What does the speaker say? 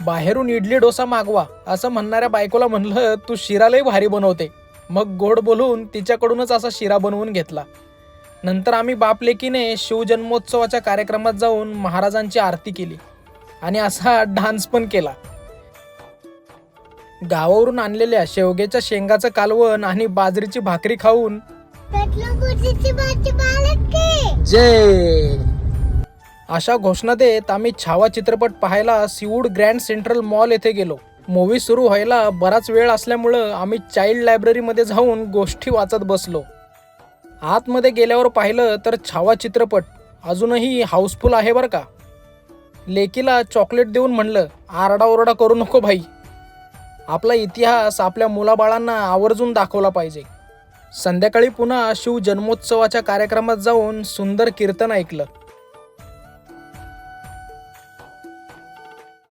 बाहेरून इडली डोसा मागवा असं म्हणणाऱ्या बायकोला म्हणलं तू शिरा लई भारी बनवते. मग गोड बोलून तिच्याकडूनच असा शिरा बनवून घेतला. नंतर आम्ही बापलेकीने शिवजन्मोत्सवाच्या कार्यक्रमात जाऊन महाराजांची आरती केली आणि असा डान्स पण केला. गावावरून आणलेल्या शेवग्याच्या शेंगाचं कालवण आणि बाजरीची भाकरी खाऊन जय! अशा घोषणा देत आम्ही छावा चित्रपट पाहायला सिवूड ग्रँड सेंट्रल मॉल येथे गेलो. मूवी सुरू व्हायला बराच वेळ असल्यामुळं आम्ही चाइल्ड लायब्ररीमध्ये जाऊन गोष्टी वाचत बसलो. आतमध्ये गेल्यावर पाहिलं तर छावा चित्रपट अजूनही हाऊसफुल आहे बरं का? लेकीला चॉकलेट देऊन म्हणलं आरडाओरडा करू नको भाई. आपला इतिहास आपल्या मुलाबाळांना आवर्जून दाखवला पाहिजे. संध्याकाळी पुन्हा शिव जन्मोत्सवाच्या कार्यक्रमात जाऊन सुंदर कीर्तन ऐकलं.